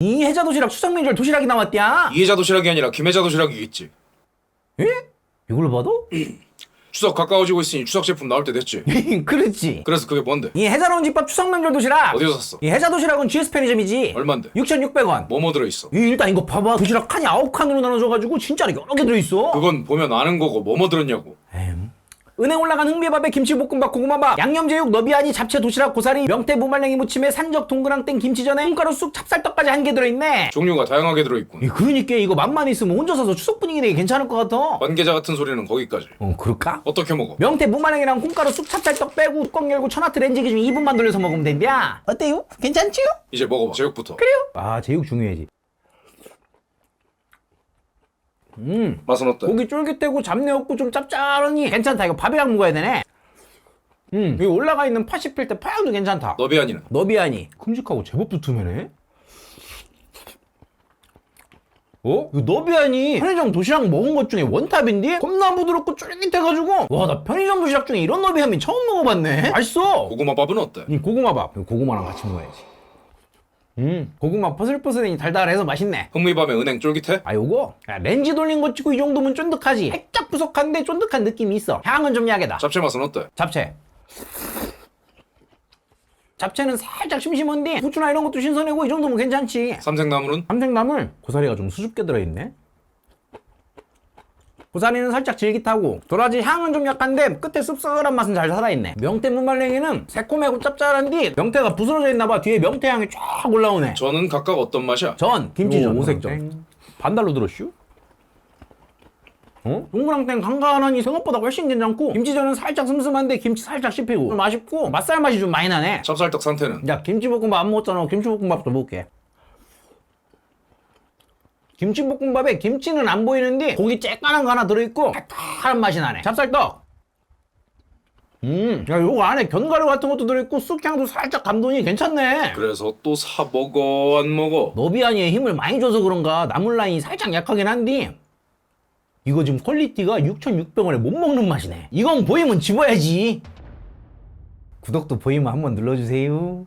이 해자 도시락 추석 명절 도시락이 나왔디야. 이해자 도시락이 아니라 김혜자 도시락이겠지. 이걸로 봐도? 추석 가까워지고 있으니 추석 제품 나올 때 됐지. 그렇지. 그래서 그게 뭔데? 이 해자 나온 집밥 추석 명절 도시락. 어디서 샀어? 이 해자 도시락은 GS 편의점이지. 얼만데? 6,600원. 뭐뭐 들어있어? 이 일단 이거 봐봐. 도시락 칸이 아홉 칸으로 나눠져가지고 진짜로 여러 개 들어있어. 그건 보면 아는 거고 뭐뭐 들었냐고. 은행 올라간 흥미밥에 김치볶음밥 고구마밥 양념제육 너비아니 잡채 도시락 고사리 명태 무말랭이 무침에 산적 동그랑 땡 김치전에 콩가루 쑥 찹쌀떡까지 한 개 들어있네 종류가 다양하게 들어있군. 이 그러니까 이거 맘만 있으면 혼자 사서 추석 분위기 내기 괜찮을 것 같아 관계자 같은 소리는 거기까지. 어 그럴까? 어떻게 먹어? 명태 무말랭이랑 콩가루 쑥 찹쌀떡 빼고 뚜껑 열고 천하트 렌즈기 중 2분만 돌려서 먹으면 된다 어때요? 괜찮지요? 이제 먹어봐. 제육부터. 그래요? 아 제육 중요하지 음. 맛은 어때? 고기 쫄깃하고 잡내 없고 좀 짭짤하니 괜찮다. 이거 밥이랑 먹어야 되네. 음. 여기 올라가 있는 파시 필 때 파향도 괜찮다. 너비아니는? 너비아니. 큼직하고 제법 두툼하네. 어? 이거 너비아니. 편의점 도시락 먹은 것 중에 원탑인데? 겁나 부드럽고 쫄깃해가지고. 와 나 편의점 도시락 중에 이런 너비하면 처음 먹어봤네. 맛있어. 고구마밥은 어때? 이 고구마밥. 이거 고구마랑 같이 먹어야지 음 고구마 퍼슬퍼슬하니 달달해서 맛있네 흥미밥에 은행 쫄깃해? 아 요거 야, 렌즈 돌린 거 찍고 이 정도면 쫀득하지 살짝 부족한데 쫀득한 느낌이 있어 향은 좀 약하다 잡채 맛은 어때? 잡채. 잡채는 살짝 심심한데 부추나 이런 것도 신선하고 이 정도면 괜찮지. 삼색나물은? 삼색나물 고사리가 좀 수줍게 들어있네. 고사리는 살짝 질깃하고 도라지 향은 좀 약한데 끝에 씁쓸한 맛은 잘 살아있네. 명태 무말랭이는 새콤하고 짭짤한데 명태가 부스러져 있나봐 뒤에 명태 향이 쫙 올라오네. 저는 각각 어떤 맛이야? 전 김치전 요 오색전 반달로 들었슈? 어? 동그랑땡 간간하니 생각보다 훨씬 괜찮고 김치전은 살짝 슴슴한데 김치 살짝 씹히고 좀 맛있고 맛살 맛이 좀 많이 나네 찹쌀떡 상태는? 야 김치볶음밥 안 먹었잖아 김치볶음밥도 먹을게 김치볶음밥에 김치는 안 보이는데 고기 쬐깐한 거 하나 들어있고 칼칼한 맛이 나네. 찹쌀떡. 음, 야, 요거 안에 견과류 같은 것도 들어있고 쑥향도 살짝 감도니 괜찮네. 그래서 또 사 먹어 안 먹어? 너비아니에 힘을 많이 줘서 그런가? 나물 라인이 살짝 약하긴 한데 이거 지금 퀄리티가 6,600원에 못 먹는 맛이네. 이건 보이면 집어야지. 구독도 보이면 한번 눌러주세요